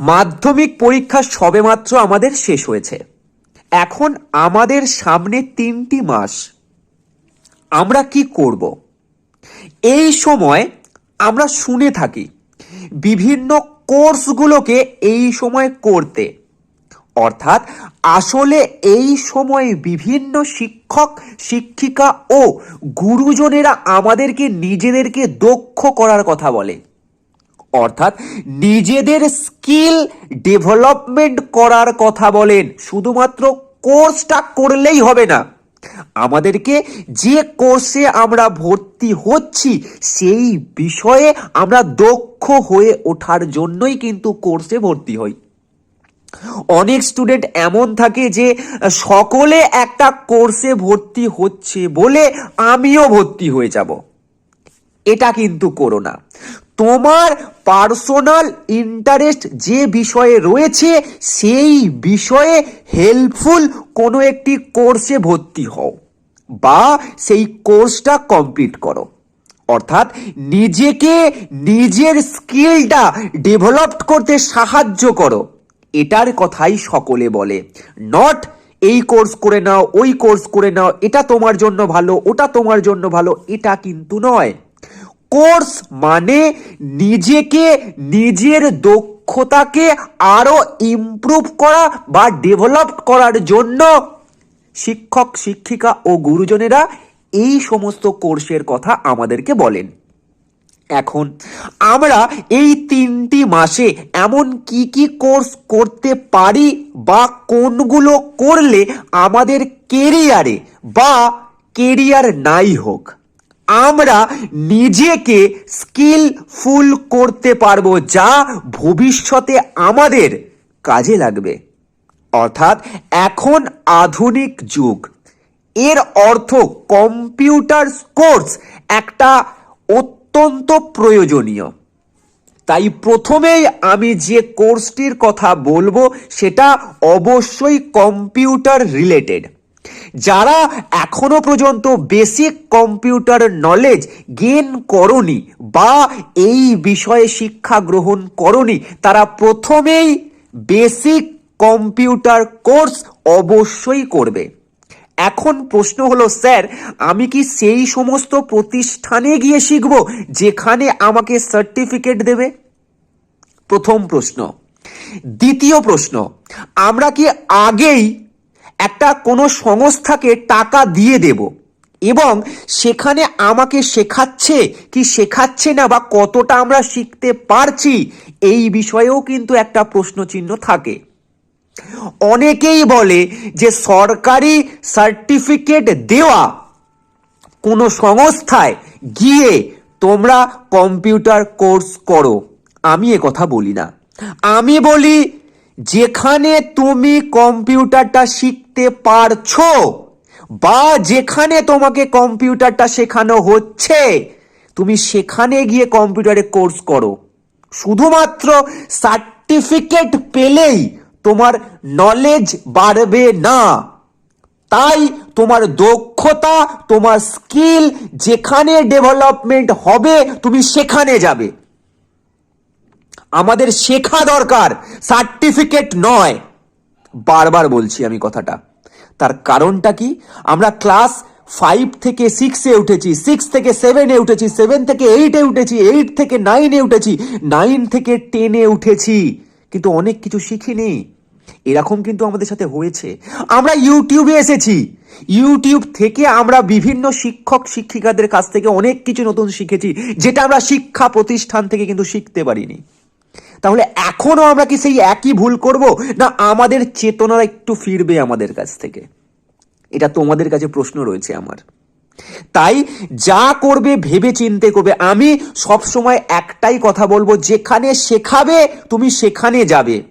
মাধ্যমিক পরীক্ষা সবেমাত্র আমাদের শেষ হয়েছে। এখন আমাদের সামনে তিনটি মাস। আমরা কি করব? এই সময় আমরা শুনে থাকি বিভিন্ন কোর্সগুলোকে এই সময় করতে। অর্থাৎ আসলে এই সময়ে বিভিন্ন শিক্ষক, শিক্ষিকা ও গুরুজনেরা আমাদেরকে নিজেদেরকে দক্ষ করার কথা বলে। অর্থাৎ নিজেদের স্কিল ডেভেলপমেন্ট করার কথা বলেন। শুধুমাত্র কোর্সটা করলেই হবে না। আমাদেরকে যে কোর্সে আমরা ভর্তি হচ্ছি, সেই বিষয়ে আমরা দক্ষ হয়ে ওঠার জন্যই কিন্তু কোর্সে ভর্তি হই। অনেক স্টুডেন্ট এমন থাকে যে, সকলে একটা কোর্সে ভর্তি হচ্ছে বলে আমিও ভর্তি হয়ে যাব। এটা কিন্তু করো না। তোমার পার্সোনাল ইন্টারেস্ট যে বিষয়ে রয়েছে, সেই বিষয়ে হেল্পফুল কোনো একটি কোর্সে ভর্তি হও বা সেই কোর্সটা কমপ্লিট করো। অর্থাৎ নিজেকে নিজের স্কিলটা ডেভেলপ করতে সাহায্য করো। এটার কথাই সকলে বলে। নট এই কোর্স করে নাও, ওই কোর্স করে নাও, এটা তোমার জন্য ভালো, ওটা তোমার জন্য ভালো, এটা কিন্তু নয়। কোর্স মানে নিজেকে, নিজের দক্ষতাকে আরও ইমপ্রুভ করা বা ডেভেলপ করার জন্য শিক্ষক, শিক্ষিকা ও গুরুজনেরা এই সমস্ত কোর্সের কথা আমাদেরকে বলেন। এখন আমরা এই তিনটি মাসে এমন কি কি কোর্স করতে পারি বা কোনগুলো করলে আমাদের কেরিয়ারে বা কেরিয়ার নাই হোক। আমরা নিজেকে স্কিলফুল করতে পারব যা ভবিষ্যতে আমাদের কাজে লাগবে। অর্থাৎ এখন আধুনিক যুগ। এর অর্থ কম্পিউটার কোর্স একটা অত্যন্ত প্রয়োজনীয়। তাই প্রথমেই আমি যে কোর্সটির কথা বলব সেটা অবশ্যই কম্পিউটার রিলেটেড যারা এখনও পর্যন্ত বেসিক কম্পিউটার নলেজ গেন করনি বা এই বিষয়ে শিক্ষা গ্রহণ করনি, তারা প্রথমেই বেসিক কম্পিউটার কোর্স অবশ্যই করবে। এখন প্রশ্ন হলো, স্যার, আমি কি সেই সমস্ত প্রতিষ্ঠানে গিয়ে শিখব যেখানে আমাকে সার্টিফিকেট দেবে? প্রথম প্রশ্ন। দ্বিতীয় প্রশ্ন, আমরা কি আগেই একটা কোনো সংস্থাকে টাকা দিয়ে দেব এবং সেখানে আমাকে শেখাচ্ছে কি শেখাচ্ছে না বা কতটা আমরা শিখতে পারছি এই বিষয়েও কিন্তু একটা প্রশ্ন চিহ্ন থাকে। অনেকেই বলে যে সরকারি সার্টিফিকেট দেওয়া কোনো সংস্থায় গিয়ে তোমরা কম্পিউটার কোর্স করো। আমি কথা বলি না। আমি বলি, যেখানে তুমি কম্পিউটারটা শিখতে পারছ? বা যেখানে তোমাকে কম্পিউটারটা শেখানো হচ্ছে, তুমি সেখানে গিয়ে কম্পিউটারে কোর্স করো। শুধুমাত্র সার্টিফিকেট পেলেই তোমার নলেজ বাড়বে না। তাই তোমার দক্ষতা, তোমার স্কিল যেখানে ডেভেলপমেন্ট হবে, তুমি সেখানে যাবে। আমাদের শেখা দরকার, সার্টিফিকেট নয়। বারবার বলছি আমি কথাটা। তার কারণটা কি? আমরা ক্লাস ফাইভ থেকে সিক্সে উঠেছি সিক্স থেকে সেভেনে উঠেছি সেভেন থেকে এইটে উঠেছি এইট থেকে নাইনে উঠেছি নাইন থেকে টেনে উঠেছি। কিন্তু অনেক কিছু শিখিনি। এরকম কিন্তু আমাদের সাথে হয়েছে। আমরা ইউটিউবে এসেছি। ইউটিউব থেকে আমরা বিভিন্ন শিক্ষক শিক্ষিকাদের কাছ থেকে অনেক কিছু নতুন শিখেছি, যেটা আমরা শিক্ষা প্রতিষ্ঠান থেকে কিন্তু শিখতে পারিনি। তাহলে এখনও আমরা কি সেই একই ভুল করব? না আমাদের চেতনা একটু ফিরবে আমাদের কাছ থেকে? এটা তোমাদের কাছে প্রশ্ন রয়েছে আমার। তাই যা করবে ভেবে চিনতে করবে। আমি সব সময় একটাই কথা বলব, যেখানে শেখাবে, তুমি সেখানে যাবে।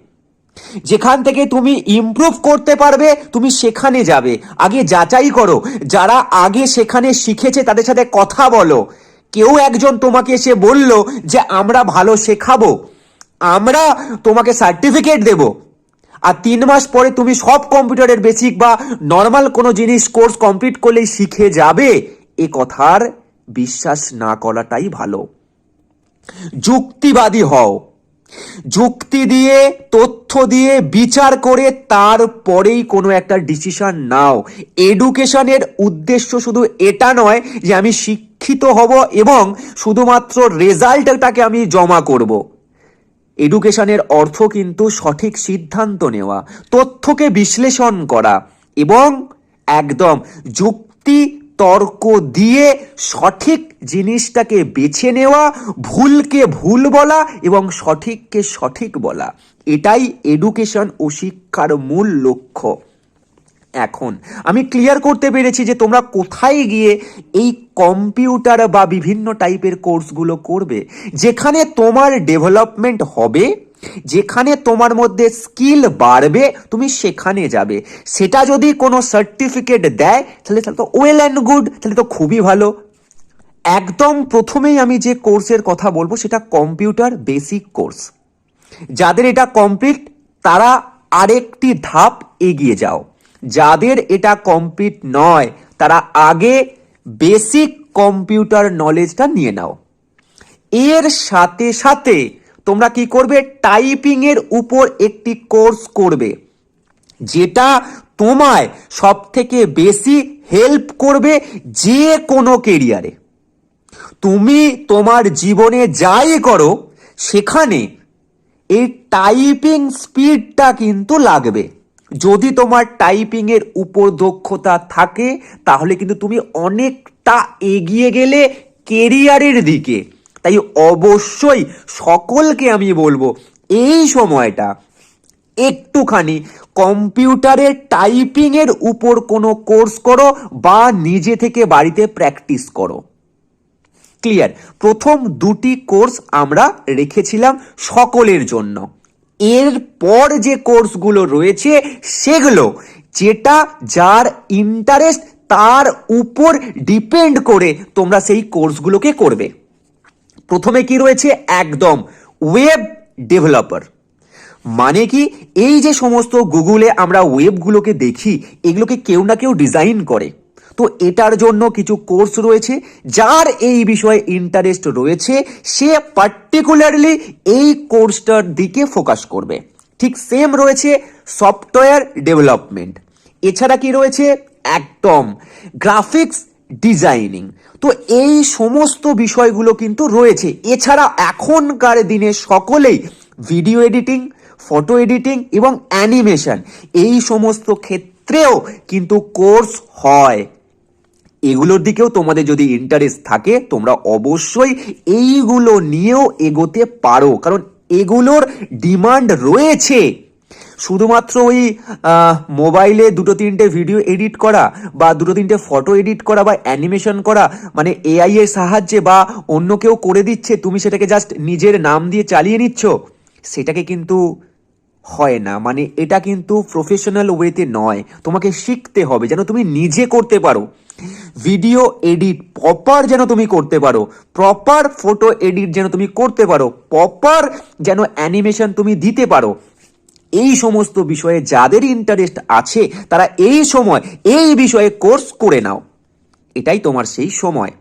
যেখান থেকে তুমি ইমপ্রুভ করতে পারবে, তুমি সেখানে যাবে। আগে যাচাই করো। যারা আগে সেখানে শিখেছে, তাদের সাথে কথা বলো। কেউ একজন তোমাকে এসে বলল যে, আমরা ভালো শেখাবো। আমরা তোমাকে সার্টিফিকেট দেব। আর তিন মাস পরে তুমি সব কম্পিউটারের বেসিক বা নর্মাল কোনো জিনিস কোর্স কমপ্লিট করলেই শিখে যাবে, এ কথার বিশ্বাস না করাটাই ভালো। যুক্তিবাদী হও। যুক্তি দিয়ে, তথ্য দিয়ে, বিচার করে তারপরেই কোনো একটা ডিসিশন নাও। এডুকেশনের উদ্দেশ্য শুধু এটা নয় যে আমি শিক্ষিত হব এবং শুধুমাত্র রেজাল্টটাকে আমি জমা করব। এডুকেশনের অর্থ কিন্তু সঠিক সিদ্ধান্ত নেওয়া, তথ্যকে বিশ্লেষণ করা এবং একদম যুক্তি, তর্ক দিয়ে সঠিক জিনিসটাকে বেছে নেওয়া, ভুলকে ভুল বলা এবং সঠিককে সঠিক বলা। এটাই এডুকেশন ও শিক্ষার মূল লক্ষ্য। এখন। আমি ক্লিয়ার করতে পেরেছি যে তোমরা কোথায় গিয়ে এই কম্পিউটার বা বিভিন্ন টাইপের কোর্সগুলো করবে। যেখানে তোমার ডেভেলপমেন্ট হবে, যেখানে তোমার মধ্যে স্কিল বাড়বে, তুমি সেখানে যাবে। সেটা যদি কোনো সার্টিফিকেট দেয়, তাহলে তাহলে তো ওয়েল অ্যান্ড গুড তাহলে তো খুবই ভালো। একদম প্রথমেই আমি যে কোর্সের কথা বলব, সেটা কম্পিউটার বেসিক কোর্স। যাদের এটা কমপ্লিট তারা আরেকটি ধাপ এগিয়ে যাও। যাদের এটা কমপ্লিট নয়, তারা আগে বেসিক কম্পিউটার নলেজটা নিয়ে নাও। এর সাথে সাথে তোমরা কি করবে? টাইপিং এর উপর একটি কোর্স করবে, যেটা তোমায় সব থেকে বেশি হেল্প করবে যে কোনো কেরিয়ারে তুমি তোমার জীবনে যাই করো, সেখানে এই টাইপিং স্পিডটা কিন্তু লাগবে। যদি তোমার টাইপিং এর উপর দক্ষতা থাকে, তাহলে কিন্তু তুমি অনেকটা এগিয়ে গেলে কেরিয়ারের দিকে। তাই অবশ্যই সকলকে আমি বলব, এই সময়টা একটুখানি কম্পিউটারের টাইপিং এর উপর কোনো কোর্স করো বা নিজে থেকে বাড়িতে প্র্যাকটিস করো। ক্লিয়ার? প্রথম দুটি কোর্স আমরা রেখেছিলাম সকলের জন্য। এরপর যে কোর্সগুলো রয়েছে সেগুলো, যেটা যার ইন্টারেস্ট তার উপর ডিপেন্ড করে তোমরা সেই কোর্সগুলোকে করবে। প্রথমে কি রয়েছে? একদম ওয়েব ডেভেলপার মানে কি? এই যে সমস্ত গুগলে আমরা ওয়েবগুলোকে দেখি, এগুলোকে কেউ না কেউ ডিজাইন করে। তো এটার জন্য কিছু কোর্স রয়েছে, যার এই বিষয়ে ইন্টারেস্ট রয়েছে, সে পার্টিকুলারলি এই কোর্সটার দিকে ফোকাস করবে। ঠিক সেম রয়েছে সফটওয়্যার ডেভেলপমেন্ট এছাড়া কি রয়েছে? একদম। গ্রাফিক্স ডিজাইনিং তো এই সমস্ত বিষয়গুলো কিন্তু রয়েছে। এছাড়া এখনকার দিনে সকলেই ভিডিও এডিটিং ফটো এডিটিং এবং অ্যানিমেশন এই সমস্ত ক্ষেত্রেও কিন্তু কোর্স হয়। এগুলোর দিকেও তোমাদের যদি ইন্টারেস্ট থাকে, তোমরা অবশ্যই এইগুলো নিয়েও এগোতে পারো। কারণ এগুলোর ডিমান্ড রয়েছে। শুধুমাত্র ওই মোবাইলে দুটো তিনটে ভিডিও এডিট করা, বা দুটো তিনটে ফটো এডিট করা, বা অ্যানিমেশন করা মানে এআই এর সাহায্যে বা অন্য কেউ করে দিচ্ছে, তুমি সেটাকে জাস্ট নিজের নাম দিয়ে চালিয়ে নিচ্ছ, সেটাকে কিন্তু হয় না। মানে এটা কিন্তু প্রফেশনাল ওয়েতে নয়। তোমাকে শিখতে হবে যেন তুমি নিজে করতে পারো। ভিডিও এডিট প্রপার যেন তুমি করতে পারো। প্রপার ফটো এডিট যেন তুমি করতে পারো। প্রপার যেন অ্যানিমেশন তুমি দিতে পারো। এই সমস্ত বিষয়ে যাদের ইন্টারেস্ট আছে, তারা এই সময়, এই বিষয়ে কোর্স করে নাও। এটাই তোমার সেই সময়।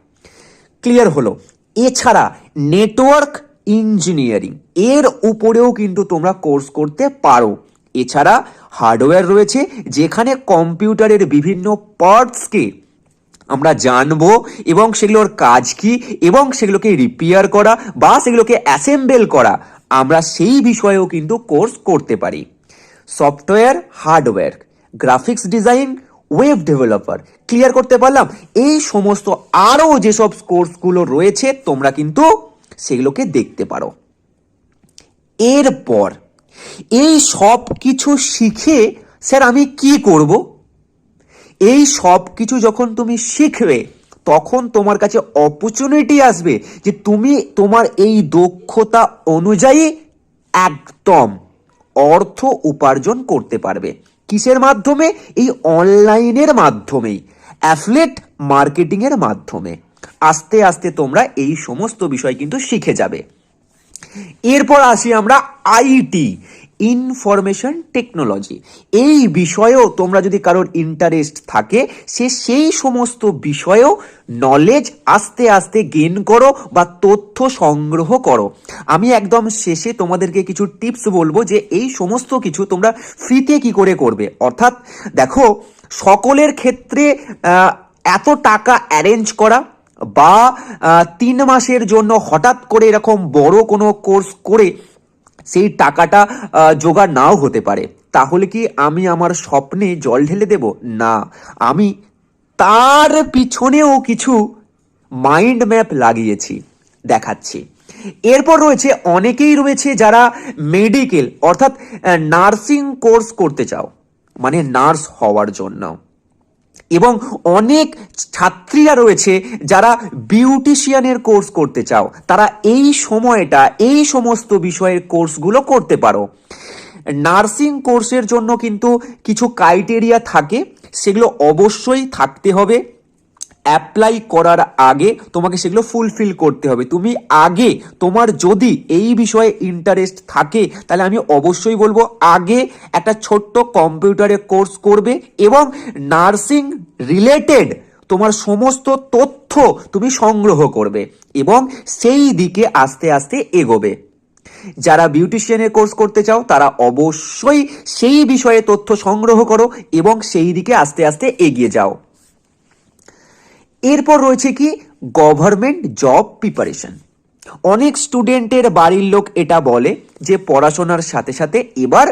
ক্লিয়ার হলো। এছাড়া নেটওয়ার্ক ইঞ্জিনিয়ারিং এর উপরেও কিন্তু তোমরা কোর্স করতে পারো। এছাড়া হার্ডওয়্যার রয়েছে, যেখানে কম্পিউটারের বিভিন্ন পার্টসকে আমরা জানব এবং সেগুলোর কাজ কি এবং সেগুলোকে রিপেয়ার করা বা সেগুলোকে অ্যাসেম্বল করা। আমরা সেই বিষয়েও কিন্তু কোর্স করতে পারি। Software hardware graphics design web developer clear করতে পারলাম? এই সমস্ত আরও যেসব কোর্সগুলো রয়েছে, তোমরা কিন্তু সেগুলোকে দেখতে পারো। এরপর এই সব কিছু শিখে, স্যার, আমি কি করব? এই সব কিছু যখন তুমি শিখবে, তখন তোমার কাছে অপরচুনিটি আসবে যে তুমি তোমার এই দক্ষতা অনুযায়ী একদম অর্থ উপার্জন করতে পারবে। কিসের মাধ্যমে? এই অনলাইনের মাধ্যমেই অ্যাফলেট মার্কেটিংয়ের মাধ্যমে। আস্তে আস্তে তোমরা এই সমস্ত বিষয় কিন্তু শিখে যাবে। এরপর আসি আমরা আইটি, ইনফরমেশন টেকনোলজি। এই বিষয়েও তোমরা যদি কারোর ইন্টারেস্ট থাকে, সে সেই সমস্ত বিষয়েও নলেজ আস্তে আস্তে গেন করো বা তথ্য সংগ্রহ করো। আমি একদম শেষে তোমাদেরকে কিছু টিপস বলব যে এই সমস্ত কিছু তোমরা ফ্রিতে কি করে করবে। অর্থাৎ দেখো, সকলের ক্ষেত্রে এত টাকা অ্যারেঞ্জ করা বা তিন মাসের জন্য হঠাৎ করে এরকম বড় কোনো কোর্স করে সেই টাকাটা জোগাড় নাও হতে পারে। তাহলে কি আমি আমার স্বপ্নে জল ঢেলে দেব? না। আমি তার পিছনেও কিছু মাইন্ড ম্যাপ লাগিয়েছি, দেখাচ্ছি। এরপর রয়েছে অনেকেই রয়েছে যারা মেডিকেল অর্থাৎ নার্সিং কোর্স করতে চাও মানে নার্স হওয়ার জন্য। এবং অনেক ছাত্রীরা রয়েছে যারা বিউটিশিয়ানের কোর্স করতে চাও। তারা এই সময়টা, এই সমস্ত বিষয়ের কোর্সগুলো করতে পারো। নার্সিং কোর্সের জন্য কিন্তু কিছু ক্রাইটেরিয়া থাকে, সেগুলো অবশ্যই থাকতে হবে। অ্যাপ্লাই করার আগে তোমাকে সেগুলো ফুলফিল করতে হবে। তুমি আগে তোমার যদি এই বিষয়ে ইন্টারেস্ট থাকে, তাহলে আমি অবশ্যই বলব আগে একটা ছোট্ট কম্পিউটারে কোর্স করবে এবং নার্সিং রিলেটেড তোমার সমস্ত তথ্য তুমি সংগ্রহ করবে এবং সেই দিকে আস্তে আস্তে এগোবে। যারা বিউটিশিয়ানের কোর্স করতে চাও, তারা অবশ্যই সেই বিষয়ে তথ্য সংগ্রহ করো এবং সেই দিকে আস্তে আস্তে এগিয়ে যাও। এরপর রয়েছে কি? গভর্নমেন্ট জব প্রিপারেশন অনেক স্টুডেন্টের বাড়ির লোক এটা বলে যে পড়াশোনার সাথে সাথে এবার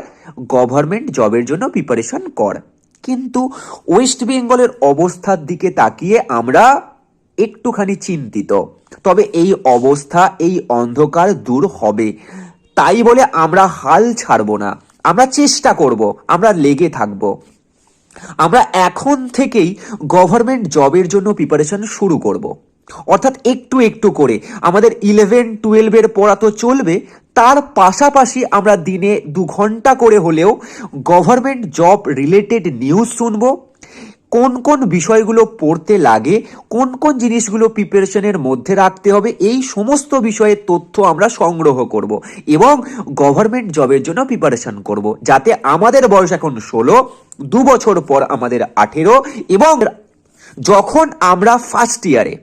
গভর্নমেন্ট জবের জন্য প্রিপারেশন কর। কিন্তু ওয়েস্ট বেঙ্গলের অবস্থার দিকে তাকিয়ে আমরা একটুখানি চিন্তিত। তবে এই অবস্থা, এই অন্ধকার দূর হবে। তাই বলে আমরা হাল ছাড়বো না। আমরা চেষ্টা করব, আমরা লেগে থাকব। আমরা এখন থেকেই গভর্নমেন্ট জবের জন্য প্রিপারেশন শুরু করব। অর্থাৎ একটু একটু করে। আমাদের ইলেভেন টুয়েলভের পড়া তো চলবে। তার পাশাপাশি আমরা দিনে দু ঘণ্টা করে হলেও গভর্নমেন্ট জব রিলেটেড নিউজ শুনব। কোন কোন বিষয়গুলো পড়তে লাগে, কোন কোন জিনিসগুলো প্রিপারেশনের মধ্যে রাখতে হবে, এই সমস্ত বিষয়ের তথ্য আমরা সংগ্রহ করব এবং গভর্নমেন্ট জবের জন্য প্রিপারেশন করব। যাতে আমাদের বয়স এখন ষোলো, দু বছর পর আমাদের আঠেরো এবং যখন আমরা ফার্স্ট ইয়ারে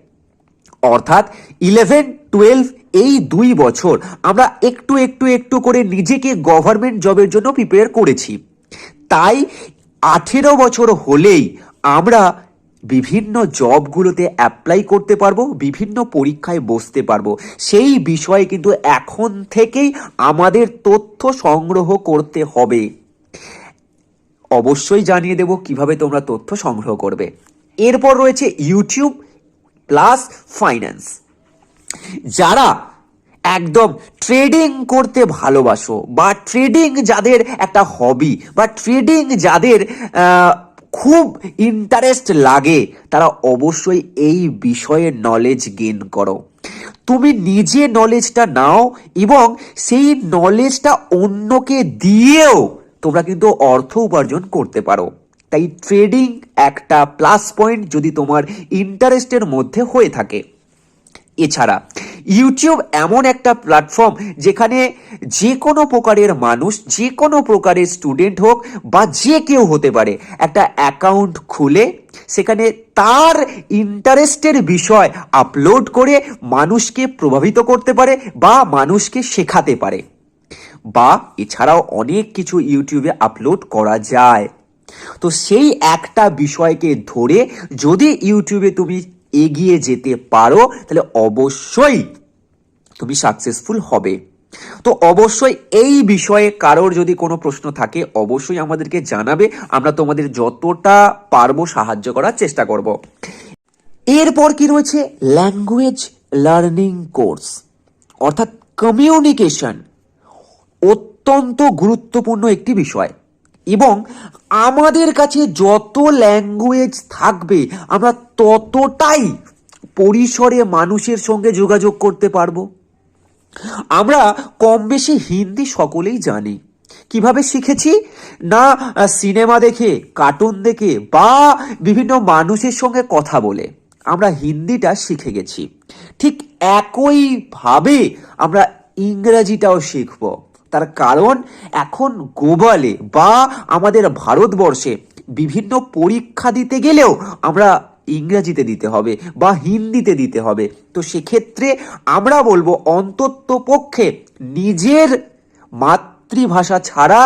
অর্থাৎ ইলেভেন টুয়েলভ এই দুই বছর আমরা একটু একটু একটু করে নিজেকে গভর্নমেন্ট জবের জন্য প্রিপেয়ার করেছি। তাই আঠেরো বছর হলেই আমরা বিভিন্ন জবগুলোতে অ্যাপ্লাই করতে পারব, বিভিন্ন পরীক্ষায় বসতে পারব। সেই বিষয়ে কিন্তু এখন থেকেই আমাদের তথ্য সংগ্রহ করতে হবে। অবশ্যই জানিয়ে দেব কীভাবে তোমরা তথ্য সংগ্রহ করবে। এরপর রয়েছে ইউটিউব প্লাস ফাইন্যান্স যারা একদম ট্রেডিং করতে ভালোবাসো বা ট্রেডিং যাদের একটা হবি বা ট্রেডিং যাদের খুব ইন্টারেস্ট লাগে, তারা অবশ্যই এই বিষয়ে নলেজ গেন করো। তুমি নিজে নলেজটা নাও এবং সেই নলেজটা অন্যকে দিয়েও তোমরা কিন্তু অর্থ উপার্জন করতে পারো। তাই ট্রেডিং একটা প্লাস পয়েন্ট যদি তোমার ইন্টারেস্টের মধ্যে হয়ে থাকে। এছাড়া ইউটিউব এমন একটা প্ল্যাটফর্ম যেখানে যে কোনো প্রকারের মানুষ যে কোনো প্রকারের স্টুডেন্ট হোক বা যে কেউ হতে পারে, একটা অ্যাকাউন্ট খুলে সেখানে তার ইন্টারেস্টের বিষয় আপলোড করে মানুষকে প্রভাবিত করতে পারে বা মানুষকে শেখাতে পারে। বা এছাড়াও অনেক কিছু ইউটিউবে আপলোড করা যায়। তো সেই একটা বিষয়কে ধরে যদি ইউটিউবে তুমি এগিয়ে যেতে পারো, তাহলে অবশ্যই তুমি সাকসেসফুল হবে। তো অবশ্যই এই বিষয়ে কারোর যদি কোনো প্রশ্ন থাকে, অবশ্যই আমাদেরকে জানাবে। আমরা তোমাদের যতটা পারব সাহায্য করার চেষ্টা করব। এরপর কি রয়েছে? ল্যাঙ্গুয়েজ লার্নিং কোর্স অর্থাৎ কমিউনিকেশন অত্যন্ত গুরুত্বপূর্ণ একটি বিষয়। এবং আমাদের কাছে যত ল্যাঙ্গুয়েজ থাকবে, আমরা ততটাই পরিসরে মানুষের সঙ্গে যোগাযোগ করতে পারব। আমরা কম বেশি হিন্দি সকলেই জানি। কীভাবে শিখেছি? না সিনেমা দেখে কার্টুন দেখে, বা বিভিন্ন মানুষের সঙ্গে কথা বলে। আমরা হিন্দিটা শিখে গেছি। ঠিক একইভাবে আমরা ইংরেজিটাও শিখব। তার কারণ এখন গ্লোবালে বা আমাদের ভারতবর্ষে বিভিন্ন পরীক্ষা দিতে গেলেও আমরা ইংরাজিতে দিতে হবে বা হিন্দিতে দিতে হবে। তো সেক্ষেত্রে আমরা বলব অন্তত পক্ষে নিজের মাতৃভাষা ছাড়া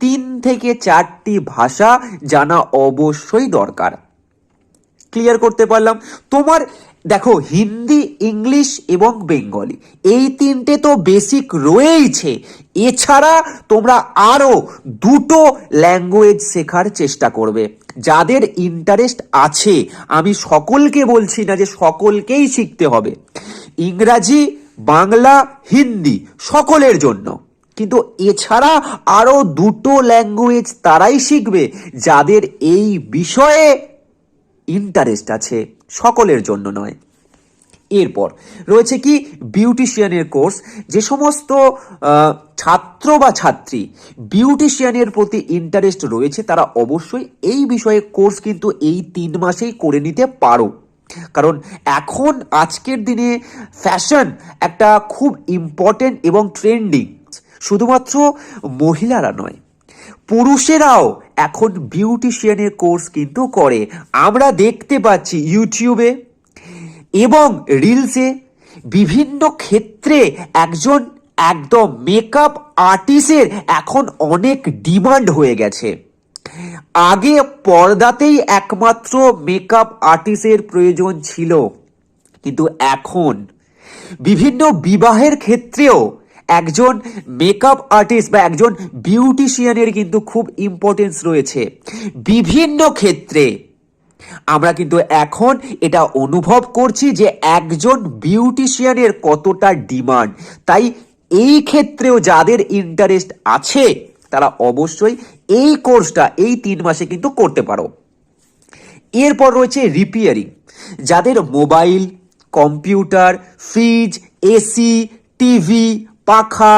তিন থেকে চারটি ভাষা জানা অবশ্যই দরকার। ক্লিয়ার করতে পারলাম? তোমার দেখো, হিন্দি, ইংলিশ এবং বেঙ্গলি, এই তিনটে তো বেসিক রয়েইছে। এছাড়া তোমরা আরও দুটো ল্যাঙ্গুয়েজ শেখার চেষ্টা করবে। যাদের ইন্টারেস্ট আছে, আমি সকলকে বলছি না যে সকলকেই শিখতে হবে। ইংরাজি, বাংলা, হিন্দি সকলের জন্য। কিন্তু এছাড়া আরও দুটো ল্যাঙ্গুয়েজ তারাই শিখবে, যাদের এই বিষয়ে ইন্টারেস্ট আছে। সকলের জন্য নয়। এরপর রয়েছে কি বিউটিশিয়ানের কোর্স। যে সমস্ত ছাত্র বা ছাত্রী বিউটিশিয়ানের প্রতি ইন্টারেস্ট রয়েছে, তারা অবশ্যই এই বিষয়ে কোর্স কিন্তু এই তিন মাসেই করে নিতে পারো। কারণ এখন আজকের দিনে ফ্যাশন একটা খুব ইম্পর্টেন্ট এবং ট্রেন্ডিং শুধুমাত্র মহিলারা নয় পুরুষেরাও এখন বিউটিশিয়ানের কোর্স কিন্তু করে। আমরা দেখতে পাচ্ছি ইউটিউবে এবং রিলসে বিভিন্ন ক্ষেত্রে একজন একদম মেকআপ আর্টিস্টের এখন অনেক ডিমান্ড হয়ে গেছে। আগে পর্দাতেই একমাত্র মেকআপ আর্টিস্টের প্রয়োজন ছিল। কিন্তু এখন বিভিন্ন বিবাহের ক্ষেত্রেও একজন মেকআপ আর্টিস্ট বা একজন বিউটিশিয়ানের কিন্তু খুব ইম্পর্টেন্স রয়েছে। বিভিন্ন ক্ষেত্রে আমরা কিন্তু এখন এটা অনুভব করছি যে একজন বিউটিশিয়ানের কতটা ডিমান্ড তাই এই ক্ষেত্রেও যাদের ইন্টারেস্ট আছে, তারা অবশ্যই এই কোর্সটা এই তিন মাসে কিন্তু করতে পারো। এরপর রয়েছে রিপেয়ারিং যাদের mobile computer fridge AC TV পাখা,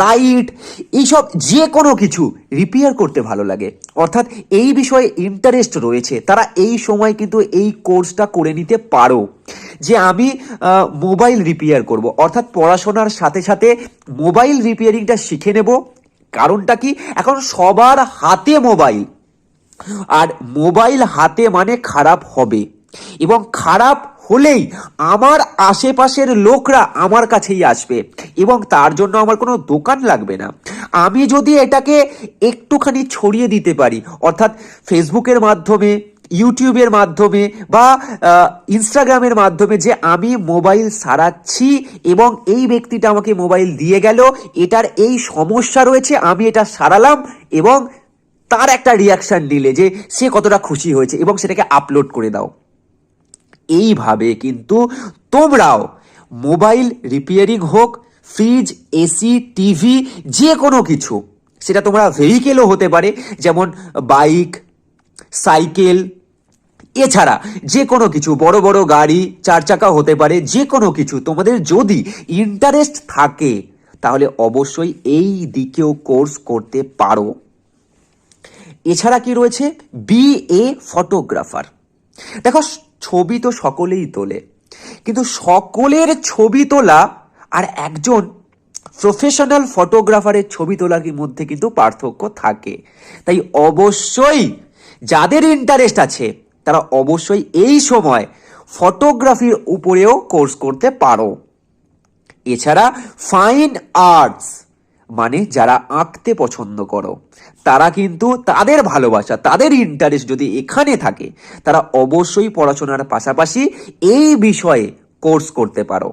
লাইট, এইসব যে কোনো কিছু রিপেয়ার করতে ভালো লাগে। অর্থাৎ এই বিষয়ে ইন্টারেস্ট রয়েছে। তারা এই সময় কিন্তু এই কোর্সটা করে নিতে পারো। যে আমি মোবাইল রিপেয়ার করব। অর্থাৎ পড়াশোনার সাথে সাথে মোবাইল রিপেয়ারিংটা শিখে নেব। কারণটা কি? এখন সবার হাতে মোবাইল আর মোবাইল হাতে মানে খারাপ হবে। এবং খারাপ হলেই আমার আশেপাশের লোকরা আমার কাছেই আসবে এবং তার জন্য আমার কোনো দোকান লাগবে না। আমি যদি এটাকে একটুখানি ছড়িয়ে দিতে পারি, অর্থাৎ ফেসবুকের মাধ্যমে, ইউটিউবের মাধ্যমে বা ইনস্টাগ্রামের মাধ্যমে যে আমি মোবাইল সারাচ্ছি এবং এই ব্যক্তিটা আমাকে মোবাইল দিয়ে গেল, এটার এই সমস্যা রয়েছে, আমি এটা সারালাম এবং তার একটা রিয়াকশন নিলে যে সে কতটা খুশি হয়েছে এবং সেটাকে আপলোড করে দাও। এইভাবে কিন্তু তোমরাও মোবাইল রিপেয়ারিং হোক, ফ্রিজ, এসি, টিভি যে কোনো কিছু, সেটা তোমরা ভেহিকেলও হতে পারে, যেমন বাইক, সাইকেল, এছাড়া যে কোনো কিছু, বড় বড় গাড়ি, চার চাকা হতে পারে যে কোনো কিছু তোমাদের যদি ইন্টারেস্ট থাকে, তাহলে অবশ্যই এই দিকেও কোর্স করতে পারো। এছাড়া কি রয়েছে? বি এ ফটোগ্রাফার দেখো ছবি তো সকলেই তোলে। কিন্তু সকলের ছবি তোলা আর একজন প্রফেশনাল ফটোগ্রাফারের ছবি তোলার মধ্যে কিন্তু পার্থক্য থাকে? তাই অবশ্যই যাদের ইন্টারেস্ট আছে, তারা অবশ্যই এই সময় ফটোগ্রাফির উপরেও কোর্স করতে পারো। এছাড়া ফাইন আর্টস মানে যারা আঁকতে পছন্দ করো। তারা কিন্তু তাদের ভালোবাসা, তাদের ইন্টারেস্ট যদি এখানে থাকে, তারা অবশ্যই পড়াশোনার পাশাপাশি এই বিষয়ে কোর্স করতে পারো।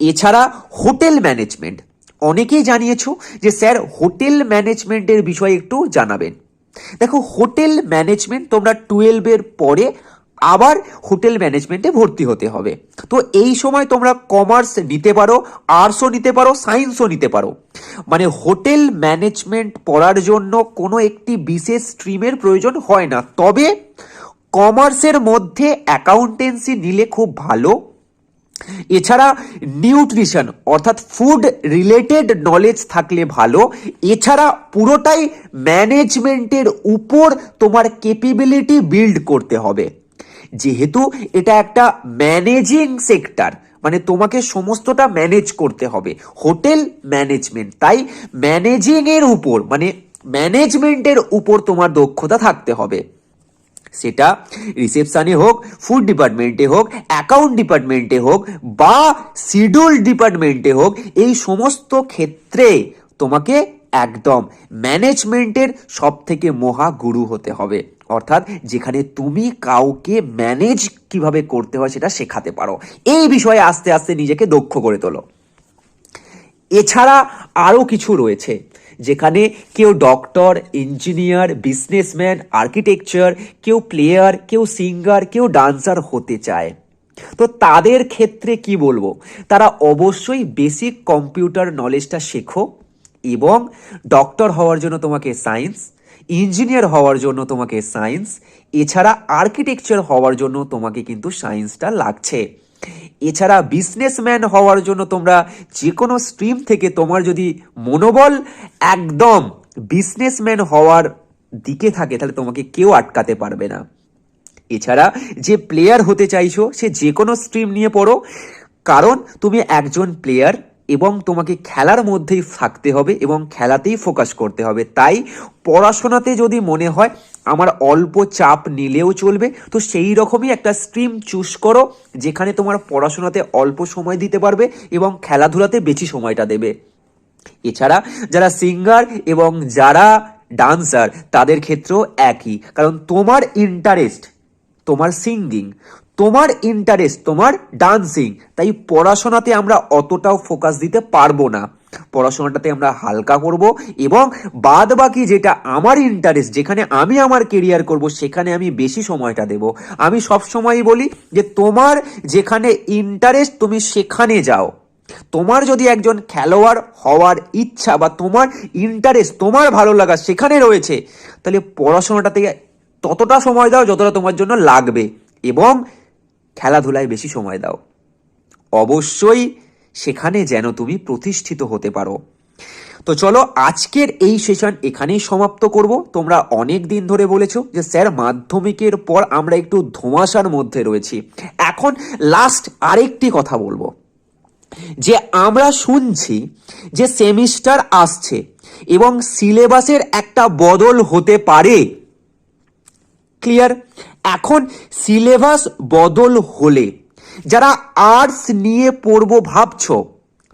এছাড়া হোটেল ম্যানেজমেন্ট অনেকেই জানিয়েছো যে স্যার হোটেল ম্যানেজমেন্টের বিষয়ে একটু জানাবেন। দেখো হোটেল ম্যানেজমেন্ট তোমরা টুয়েলভের পরে আবার হোটেল ম্যানেজমেন্টে ভর্তি হতে হবে। তো এই সময় তোমরা কমার্স নিতে পারো, আর্টসও নিতে পারো, সায়েন্সও নিতে পারো। মানে হোটেল ম্যানেজমেন্ট পড়ার জন্য কোনো একটি বিশেষ স্ট্রিমের প্রয়োজন হয় না। তবে কমার্সের মধ্যে অ্যাকাউন্টেন্সি নিলে খুব ভালো। এছাড়া নিউট্রিশন, অর্থাৎ ফুড রিলেটেড নলেজ থাকলে ভালো। এছাড়া পুরোটাই ম্যানেজমেন্টের উপর তোমার কেপেবিলিটি বিল্ড করতে হবে। যেহেতু এটা একটা ম্যানেজিং সেক্টর মানে তোমাকে সমস্তটা ম্যানেজ করতে হবে। হোটেল ম্যানেজমেন্ট তাই ম্যানেজিং এর উপর মানে ম্যানেজমেন্টের উপর তোমার দক্ষতা থাকতে হবে। সেটা রিসেপশনে হোক ফুড ডিপার্টমেন্টে হোক অ্যাকাউন্ট ডিপার্টমেন্টে হোক, বা শিডিউল ডিপার্টমেন্টে হোক, এই সমস্ত ক্ষেত্রে তোমাকে একদম ম্যানেজমেন্টের সব থেকে মহা গুরু হতে হবে। অর্থাৎ যেখানে তুমি কাউকে ম্যানেজ কীভাবে করতে হয় সেটা শেখাতে পারো। এই বিষয়ে আস্তে আস্তে নিজেকে দক্ষ করে তোলো। এছাড়া আরও কিছু রয়েছে, যেখানে কেউ ডক্টর ইঞ্জিনিয়ার বিজনেসম্যান আর্কিটেকচার কেউ প্লেয়ার কেউ সিঙ্গার কেউ ডান্সার হতে চায়। তো তাদের ক্ষেত্রে কি বলব? তারা অবশ্যই বেসিক কম্পিউটার নলেজটা শেখো এবং ডক্টর হওয়ার জন্য তোমাকে সায়েন্স ইঞ্জিনিয়ার হওয়ার জন্য তোমাকে সায়েন্স, এছাড়া আর্কিটেকচার হওয়ার জন্য তোমাকে কিন্তু সায়েন্সটা লাগছে। এছাড়া বিজনেসম্যান হওয়ার জন্য তোমরা যে কোনো স্ট্রিম থেকে তোমার যদি মনোবল একদম বিজনেসম্যান হওয়ার দিকে থাকে, তাহলে তোমাকে কেউ আটকাতে পারবে না। এছাড়া যে প্লেয়ার হতে চাইছো, সে যে কোনো স্ট্রিম নিয়ে পড়ো, কারণ তুমি একজন প্লেয়ার এবং তোমাকে খেলার মধ্যেই থাকতে হবে এবং খেলাতেই ফোকাস করতে হবে। তাই পড়াশোনাতে যদি মনে হয় আমার অল্প চাপ নিলেও চলবে, তো সেই রকমই একটা স্ট্রিম চুজ করো, যেখানে তোমার পড়াশোনাতে অল্প সময় দিতে পারবে এবং খেলাধুলাতে বেশি সময়টা দেবে। এছাড়া যারা সিঙ্গার এবং যারা ডান্সার তাদের ক্ষেত্রেও একই। কারণ তোমার ইন্টারেস্ট তোমার সিঙ্গিং তোমার ইন্টারেস্ট তোমার ডান্সিং তাই পড়াশোনাতে আমরা অতটাও ফোকাস দিতে পারব না। পড়াশোনাটাতে আমরা হালকা করব এবং বাদ বাকি যেটা আমার ইন্টারেস্ট যেখানে আমি আমার কেরিয়ার করব, সেখানে আমি বেশি সময়টা দেব। আমি সব সময়ই বলি যে তোমার যেখানে ইন্টারেস্ট তুমি সেখানে যাও। তোমার যদি একজন খেলোয়াড় হওয়ার ইচ্ছা বা তোমার ইন্টারেস্ট তোমার ভালো লাগা সেখানে রয়েছে, তাহলে পড়াশোনাটাতে ততটা সময় দাও যতটা তোমার জন্য লাগবে। এবং খেলাধুলায় বেশি সময় দাও। অবশ্যই সেখানে যেন তুমি প্রতিষ্ঠিত হতে পারো। তো চলো আজকের এই সেশন এখানেই সমাপ্ত করব। তোমরা অনেক দিন ধরে বলেছ যে, স্যার, মাধ্যমিকের পর আমরা একটু ধোঁয়াশার মধ্যে রয়েছি। এখন লাস্ট আরেকটি কথা বলব। যে আমরা শুনছি যে সেমিস্টার আসছে এবং সিলেবাসের একটা বদল হতে পারে। ক্লিয়ার এখন সিলেবাস বদল হলে, যারা আর্টস নিয়ে পড়ব ভাবছ,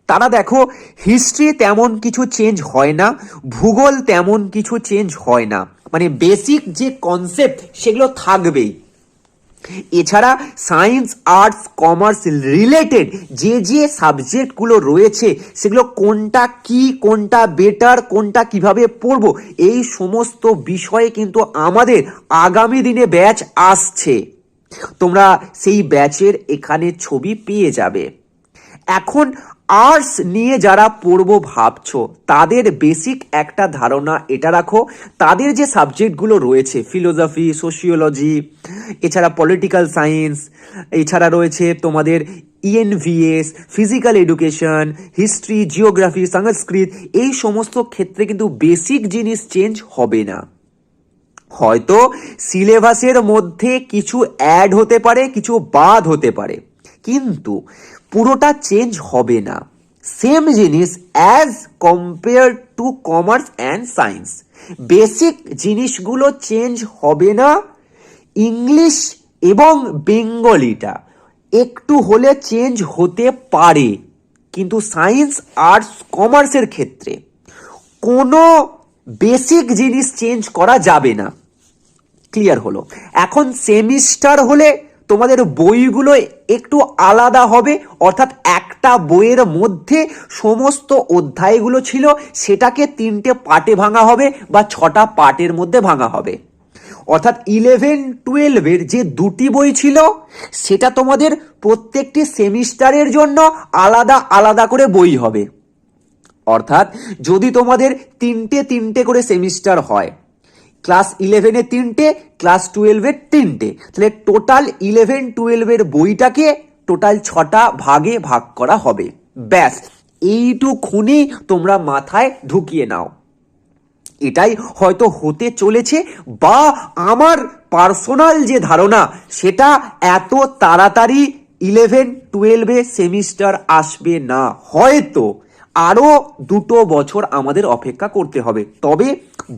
তারা দেখো, হিস্ট্রি তেমন কিছু চেঞ্জ হয় না, ভূগোল তেমন কিছু চেঞ্জ হয় না। মানে বেসিক যে কনসেপ্ট সেগুলো থাকবেই। এছাড়া সায়েন্স আর্টস কমার্স রিলেটেড যে যে সাবজেক্টগুলো রয়েছে, সেগুলো কোনটা কি, কোনটা বেটার কোনটা কীভাবে পড়ব, এই সমস্ত বিষয়ে কিন্তু আমাদের আগামী দিনে ব্যাচ আসছে। তোমরা সেই ব্যাচের এখানে ছবি পেয়ে যাবে। এখন আর্টস নিয়ে যারা পড়ব ভাবছ, তাদের বেসিক একটা ধারণা এটা রাখো, তাদের যে সাবজেক্টগুলো রয়েছে ফিলোসফি সোশিওলজি এছাড়া পলিটিক্যাল সায়েন্স এছাড়া রয়েছে তোমাদের ENVS physical education history geography Sanskrit, এই সমস্ত ক্ষেত্রে কিন্তু বেসিক জিনিস চেঞ্জ হবে না। হয়তো সিলেবাসের মধ্যে কিছু অ্যাড হতে পারে, কিছু বাদ হতে পারে। কিন্তু পুরোটা চেঞ্জ হবে না। সেম জিনিস as compare to commerce and science basic জিনিসগুলো চেঞ্জ হবে না। ইংলিশ এবং বেঙ্গলিটা একটু হলে চেঞ্জ হতে পারে। কিন্তু সায়েন্স আর্টস কমার্সের ক্ষেত্রে কোনো বেসিক জিনিস চেঞ্জ করা যাবে না। ক্লিয়ার হলো? এখন সেমিস্টার হলে তোমাদের বইগুলো একটু আলাদা হবে। অর্থাৎ একটা বইয়ের মধ্যে সমস্ত অধ্যায়গুলো ছিল, সেটাকে তিনটে পার্টে ভাঙা হবে বা ছটা পার্টের মধ্যে ভাঙা হবে। অর্থাৎ ইলেভেন টুয়েলভের যে দুটি বই ছিল, সেটা তোমাদের প্রত্যেকটি সেমিস্টারের জন্য আলাদা আলাদা করে বই হবে। অর্থাৎ যদি তোমাদের তিনটে তিনটে করে সেমিস্টার হয় ক্লাস ইলেভেনে তিনটে, ক্লাস টুয়েলভের তিনটে। তাহলে টোটাল ইলেভেন টুয়েলভের বইটাকে টোটাল ছটা ভাগে ভাগ করা হবে। ব্যাস, এইটুকুনি তোমরা মাথায় ঢুকিয়ে নাও। এটাই হয়তো হতে চলেছে বা আমার পার্সোনাল যে ধারণা, সেটা এত তাড়াতাড়ি ইলেভেন টুয়েলভে সেমিস্টার আসবে না। হয়তো আরও দুটো বছর আমাদের অপেক্ষা করতে হবে। তবে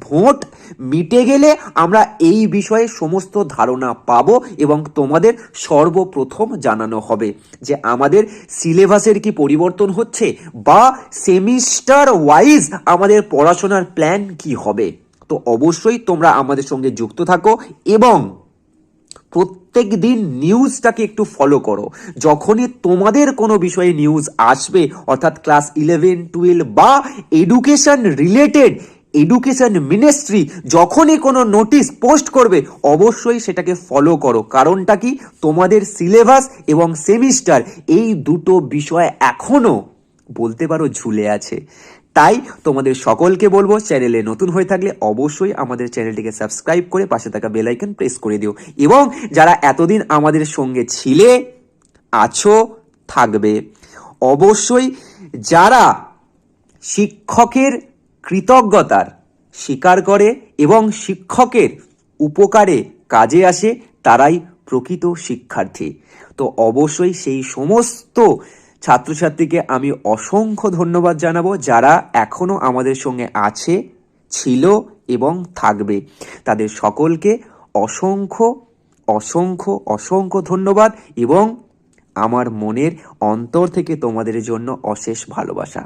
ভোট মিটে গেলে আমরা এই বিষয়ে সমস্ত ধারণা পাবো এবং তোমাদের সর্বপ্রথম জানানো হবে যে আমাদের সিলেবাসের কি পরিবর্তন হচ্ছে বা সেমিস্টার ওয়াইজ আমাদের পড়াশোনার প্ল্যান কি হবে। তো অবশ্যই তোমরা আমাদের সঙ্গে যুক্ত থাকো এবং প্রত্যেক দিন নিউজটাকে একটু ফলো করো। যখনই তোমাদের কোনো বিষয়ে নিউজ আসবে, অর্থাৎ ক্লাস ইলেভেন টুয়েলভ বা এডুকেশন রিলেটেড এডুকেশন মিনিস্ট্রি যখনই কোনো নোটিশ পোস্ট করবে, অবশ্যই সেটাকে ফলো করো। কারণটা কি? তোমাদের সিলেবাস এবং সেমিস্টার এই দুটো বিষয় এখনও বলতে পারো ঝুলে আছে। তাই তোমাদের সকলকে বলব চ্যানেলে নতুন হয়ে থাকলে অবশ্যই আমাদের চ্যানেলটিকে সাবস্ক্রাইব করে পাশে থাকা বেল আইকন প্রেস করে দিও। এবং যারা এতদিন আমাদের সঙ্গে ছিলে, আছো, থাকবে। অবশ্যই যারা শিক্ষকের কৃতজ্ঞতার স্বীকার করে এবং শিক্ষকের উপকারে কাজে আসে তারাই প্রকৃত শিক্ষার্থী। তো অবশ্যই সেই সমস্ত ছাত্রছাত্রীকে আমি অসংখ্য ধন্যবাদ জানাব যারা এখনও আমাদের সঙ্গে আছে, ছিল এবং থাকবে। তাদের সকলকে অসংখ্য অসংখ্য অসংখ্য ধন্যবাদ এবং আমার মনের অন্তর থেকে তোমাদের জন্য অশেষ ভালোবাসা।